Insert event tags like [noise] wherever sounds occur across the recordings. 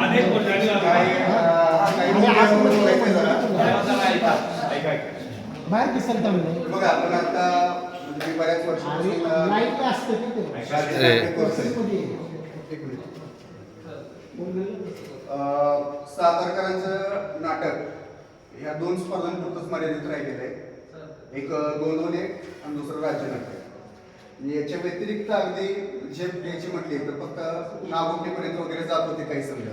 अनेक वर्षांनी बाहेर दिसेल बघा आपण आता म्हणजे बऱ्याच असतं. अं, सातारकरांचं नाटक या दोन स्पर्धांपुरतच मर्यादित राहिलेलं आहे एक गोंधळे आणि दुसरं राज्यनाट्य म्हणजे याच्या व्यतिरिक्त अगदी जे घ्यायची म्हटली तर फक्त नागोटीपर्यंत वगैरे जात होते काही समजा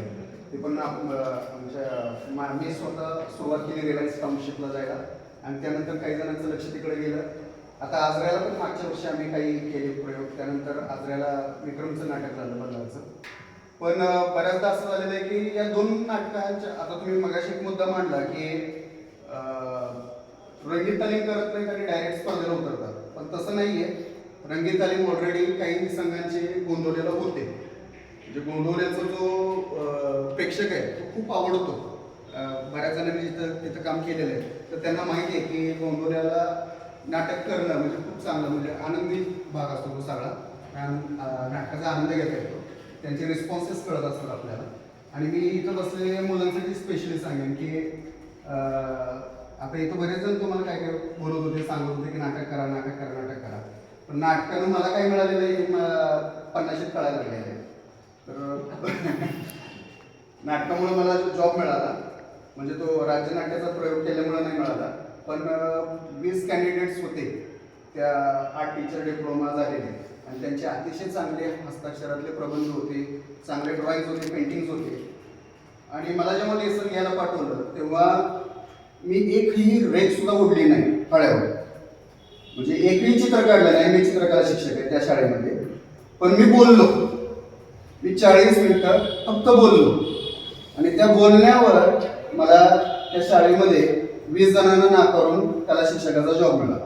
ते पण आमच्या मी स्वतः सुरुवात केली रिलायन्स टाउनशिपला जायला. आणि त्यानंतर काही जणांचं लक्ष तिकडे गेलं. आता आजऱ्याला पण मागच्या वर्षी आम्ही काही केले प्रयोग. त्यानंतर आजऱ्याला विक्रमचं नाटक झालं बदलाचं पण बऱ्याचदा असं झालेलं आहे की या दोन नाटकांच्या आता तुम्ही मगाशी एक मुद्दा मांडला की रंगीत तालीम करत नाहीत आणि डायरेक्ट स्पर्धेला उतरतात. पण तसं नाहीये. रंगीत तालीम ऑलरेडी काही संघांचे गोंदवलेला होते. म्हणजे गोंदवल्याचा जो प्रेक्षक आहे तो खूप आवडतो. बऱ्याच जणांनी जिथं तिथं काम केलेलं आहे. तर त्यांना माहिती आहे की गोंदवल्याला नाटक करणं म्हणजे खूप चांगलं म्हणजे आनंदी भाग असतो तो सगळा. कारण नाटकाचा आनंद घेता येतो त्यांचे रिस्पॉन्सेस कळत असतात आपल्याला. आणि मी इथं बसलेल्या मुलांसाठी स्पेशली सांगेन की आता इथं बरेच जण तुम्हाला काय काय बोलत होते सांगत होते की नाटक करा नाटक करा नाटक करा. पण नाटकानं मला काही मिळाले नाही हे पन्नाशीत कळायला लागलेलं आहे तर [laughs] नाटकामुळे मला जॉब मिळाला. म्हणजे तो राज्यनाट्याचा प्रयोग केल्यामुळे नाही मिळाला. पण वीस कॅन्डिडेट्स होते. त्या आर्ट टीचर डिप्लोमा झालेले. आणि त्यांचे अतिशय चांगले हस्ताक्षरातले प्रबंध होते. चांगले ड्रॉईंग्स होते पेंटिंग्स होते. आणि मला जेव्हा लेसन घ्यायला पाठवलं तेव्हा मी एकही रेख सुद्धा उडली नाही फळ्यावर. म्हणजे एकही चित्र काढलं नाही मी चित्रकला शिक्षक आहे त्या शाळेमध्ये. पण मी बोललो. मी चाळीस मिनिटं फक्त बोललो. आणि त्या बोलण्यावर मला त्या शाळेमध्ये वीस जणांना नाकारून त्याला शिक्षकाचा जॉब मिळाला.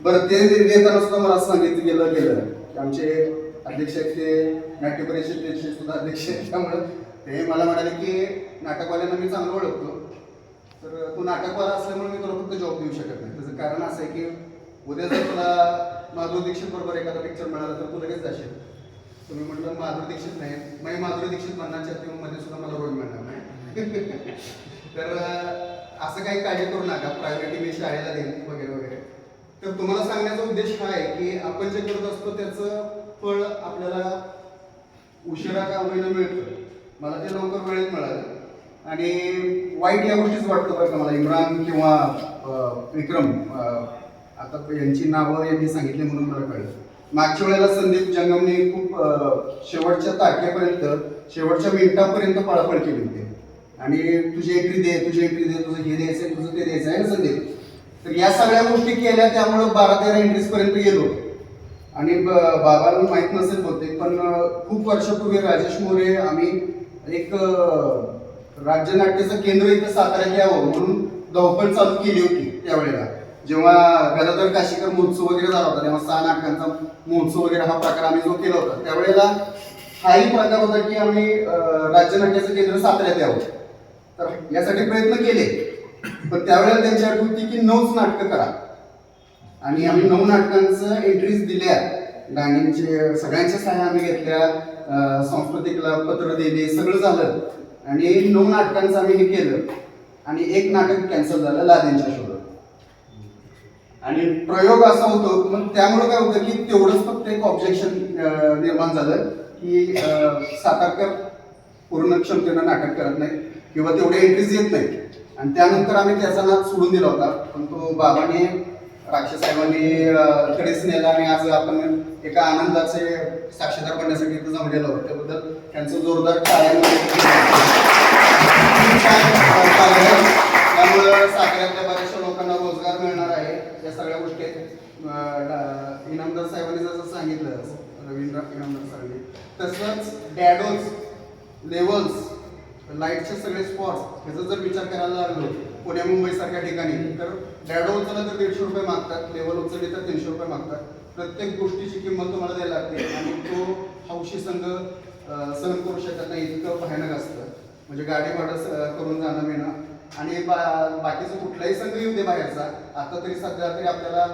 बरं ते देताना सुद्धा मला सांगितलं गेलं गेलं की आमचे अध्यक्ष ते नाट्य परिषदेचे सुद्धा अध्यक्ष आहेत. त्यामुळं ते मला म्हणाले की नाटकवाल्यांना मी चांगलं ओळखतो. तर तू नाटकवाला असल्यामुळे मी तुला फक्त जॉब देऊ शकत नाही. त्याचं कारण असं आहे की उद्या जर तुला माधुरी दीक्षित बरोबर एखादा पिक्चर मिळाला तर तू लगेच जाशील. तुम्ही म्हटलं माधुरी दीक्षित नाही. मी माधुरी दीक्षित म्हणण्याच्या मध्ये सुद्धा मला रोल मिळणार नाही. [laughs] तर असं काही काळजी करू नका. प्रायोरिटी मी शाळेला देईन वगैरे वगैरे. तर तुम्हाला सांगण्याचा उद्देश हा आहे की आपण जे करत असतो त्याचं फळ आपल्याला उशिरा का होईना मिळतं. मला ते लवकर वेळेत मिळालं. आणि वाईट या गोष्टीच वाटतं बरं का मला. इम्रान किंवा विक्रम आता यांची नावं यांनी सांगितली म्हणून मला कळलं. मागच्या वेळेला संदीप जंगमने खूप शेवटच्या तारखेपर्यंत शेवटच्या मिनिटापर्यंत पळापळ केली होती. आणि तुझी एंट्री दे तुझी एंट्री दे तुझं हे द्यायचं तुझं ते द्यायचं आहे ना संदीप? तर या सगळ्या गोष्टी केल्या त्यामुळं बारा तेरा एंट्रीज पर्यंत गेलो. आणि बाबाला माहीत नसेल होते पण खूप वर्षापूर्वी राजेश मोरे आम्ही एक राज्यनाट्याचं केंद्र इथं साताऱ्यात यावं म्हणून धावपळ चालू केली होती त्यावेळेला. जेव्हा गदाधर काशीकर महोत्सव वगैरे झाला होता तेव्हा सहा नाटकांचा महोत्सव वगैरे हा प्रकार आम्ही जो केला होता त्यावेळेला हाही प्रकार होता की आम्ही राज्य नाट्याचं केंद्र साताऱ्यात यावं. तर यासाठी प्रयत्न केले. पण त्यावेळेला त्यांची अट होती की नऊच नाटकं करा. आणि आम्ही नऊ नाटकांचं एंट्रीज दिल्या. गाण्यांचे सगळ्यांच्या सहाय्या आम्ही घेतल्या सांस्कृतिकला पत्र दिले सगळं झालं. आणि नऊ नाटकांचं आम्ही हे केलं. आणि एक नाटक कॅन्सल झालं लादेंच्या शोध आणि प्रयोग असा होतो मग त्यामुळे काय होतं की तेवढंच फक्त एक ऑब्जेक्शन निर्माण झालं की सातारकर पूर्ण क्षमतेनं नाटक करत नाही किंवा तेवढ्या एंट्रीज येत नाही आणि त्यानंतर आम्ही त्याचा नाद सोडून दिला होता पण तो बाबाने राक्षस साहेबांनी कडेच नेला आणि आज आपण एका आनंदाचे साक्षीदार बनण्यासाठी इथं जमलेलो आहोत. त्याबद्दल त्यांचं जोरदार टाळ्यांमध्ये त्यामुळं साताऱ्यातल्या बऱ्याचशा लोकांना रोजगार मिळणार आहे या सगळ्या गोष्टी आहेत. इनामदार साहेबांनी जसं सांगितलं रवींद्र इनामदार साहेबांनी तसंच डॅडोज लेवल्स लाईटचे सगळे स्पॉट्स ह्याचा जर विचार करायला लागलो पुणे मुंबई सारख्या ठिकाणी तर डॅडो उचलला तर दीडशे रुपये मागतात लेवल उचलली तर तीनशे रुपये मागतात. प्रत्येक गोष्टीची किंमत तुम्हाला द्यायला लागते. आणि तो हौशी संघ सहन करू शकत नाही इतकं भयानक असतं. म्हणजे गाडी भाडं करून जाणं मिळणं आणि बा बाकीचं कुठलाही संघ येऊ दे बाहेरचा. आता तरी सध्या तरी आपल्याला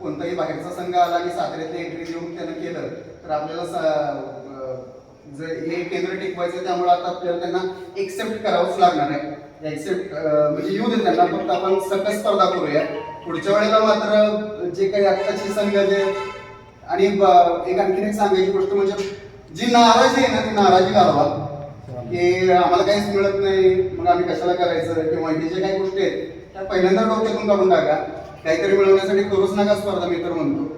कोणताही बाहेरचा संघ आला आणि साताऱ्यातली एंट्री देऊन त्यानं केलं तर आपल्याला जर हे केंद्र टिकवायचं त्यामुळे आता आपल्याला त्यांना एक्सेप्ट करावंच लागणार आहे. एक्सेप्ट म्हणजे येऊ दे त्यांना फक्त आपण सकस स्पर्धा करूया. पुढच्या वेळेला मात्र जे काही आत्ताची संघ जे आणि एक आणखीन एक सांगायची गोष्ट म्हणजे जी नाराजी आहे ना ती नाराजी घालवा. की आम्हाला काहीच मिळत नाही. मग आम्ही कशाला करायचं? किंवा हे जे काही गोष्टी आहेत त्या पहिल्यांदा डोक्यातून काढून टाका. काहीतरी मिळवण्यासाठी करूच नका स्पर्धा मी तर म्हणतो.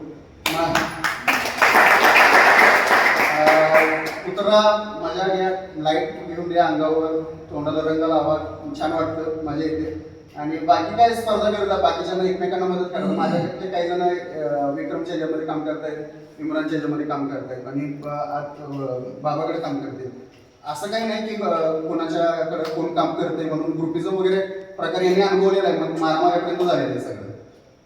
कुत्रा माझ्या या लाइट घेऊन द्या अंगावर. तोंडाला रंग लावा. छान वाटतं मजा येते आणि बाकी काय स्पर्धा करतात बाकीच्या एकमेकांना मदत करतात माझ्याकडे काही जण विक्रमच्या ह्याच्यामध्ये काम करतायत इम्रानच्या ह्याच्यामध्ये काम करतायत. आणि आत, बाबाकडे काम करते असं काही नाही की अं, कोणाच्याकडे कोण काम करते म्हणून ग्रुपिझम वगैरे प्रकार यांनी अनुभवलेला आहे मग मारामाऱ्यापर्यंत झालेलं आहे सगळं.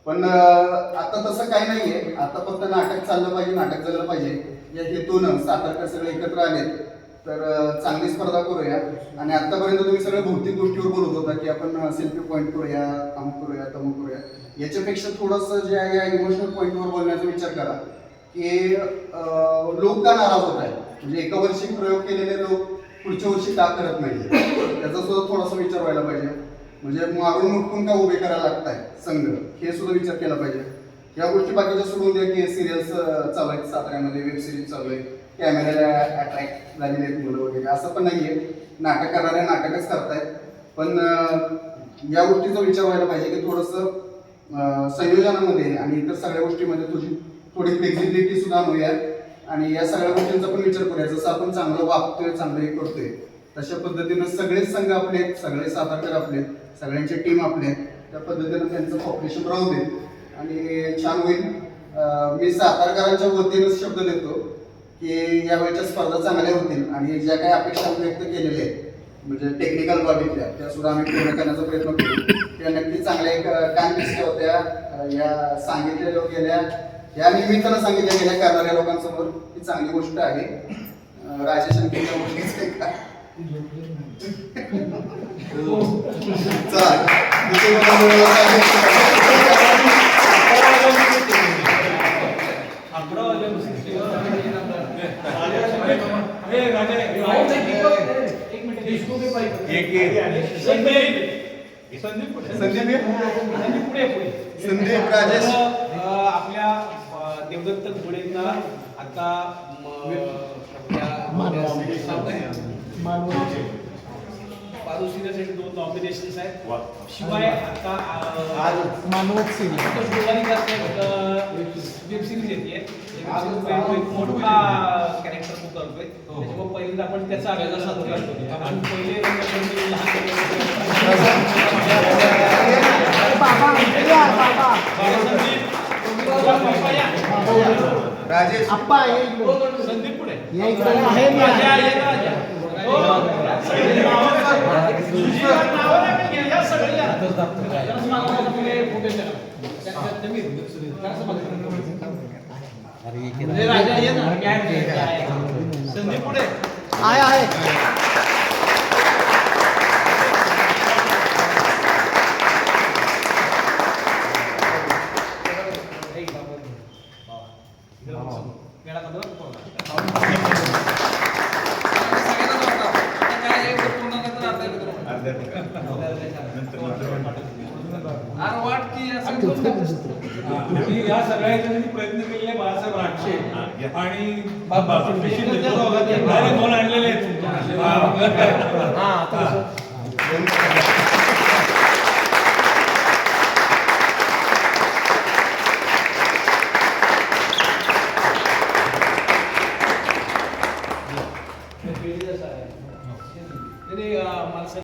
पण आता तसं काही नाहीये. आता फक्त नाटक चाललं पाहिजे नाटक झालं पाहिजे. या हेतूनं सातारकर सगळे एकत्र आले तर चांगली स्पर्धा करूया. आणि आतापर्यंत तुम्ही सगळ्या भौतिक गोष्टीवर बोलत होता की आपण सेल्फी पॉईंट करूया अमुक करूया तमुक करूया. याच्यापेक्षा थोडंसं जे आहे या इमोशनल पॉईंटवर बोलण्याचा विचार करा. की लोक का नाराज होत आहेत. म्हणजे एका वर्षी प्रयोग केलेले लोक पुढच्या वर्षी का करत नाही त्याचा सुद्धा थोडासा विचार व्हायला पाहिजे. म्हणजे मारून मुटकून का उभे करायला लागताय संघ? हे सुद्धा विचार केला पाहिजे. या गोष्टी बाकीच्या सोडून द्या की सिरियल्स चालू आहेत. साताऱ्यामध्ये वेब सिरीज चालू आहे कॅमेऱ्याला अट्रॅक्ट झालेले आहेत मुलं वगैरे. असं पण नाही आहे नाटक करणारे नाटकच करतायत. पण या गोष्टीचा विचार व्हायला पाहिजे की थोडंसं संयोजनामध्ये आणि इतर सगळ्या गोष्टीमध्ये तुझी थोडी फ्लेक्झिबिलिटी सुद्धा आणूया आणि या सगळ्या गोष्टींचा पण विचार करूया जसं आपण चांगलं वागतोय चांगलं हे करतोय तशा पद्धतीनं सगळेच संघ आपले सगळे सातारकर आपले सगळ्यांचे टीम आपले आहेत. त्या पद्धतीनं त्यांचं पॉप्युलेशन राहू दे. आणि छान होईल. मी सातारकरांच्या वतीनं शब्द देतो की यावेळच्या स्पर्धा चांगल्या होतील. आणि ज्या काही अपेक्षा व्यक्त केलेल्या आहेत म्हणजे टेक्निकल बाबीतल्या त्या सुद्धा आम्ही पूर्ण करण्याचा प्रयत्न करू. त्या नक्की चांगल्या एक कान होत्या. या सांगितलेल्या गेल्या या निमित्तानं सांगितल्या गेल्या करणाऱ्या लोकांसमोर ही चांगली गोष्ट आहे का? राजा, एक संदीप संदीप? संदीप पुढे? पुढे संदीप राजेश. आपल्या देवदत्त घोडेंना आता म, दोन नॉमिनेशन्स आहेत शिवाय आता वेब सिरीज येते. मोठा कॅरेक्टर तो करतोय त्याच्यामुळे पहिल्यांदा आपण त्याचा अभ्यास करतो आणि पहिले लहान बाबा राजेश. संदीप पुढे. आहे राजा, आहे. ये राजा. हो. सगळे नावं सांगा. तुझी नावं नाही पण घ्या, सगळे घ्या. जरासं मागं बघा, पुढे फोटो करा. त्या- त्या- तुम्ही. जरासं मागं. अरे राजा, ये ना. संदीप पुढे आहे आहे वेळा काढून बोला. या सगळ्या ह्याच्यामध्ये प्रयत्न केलेले बाळासाहेब राक्षे आणि बाबा, आणलेले आहेत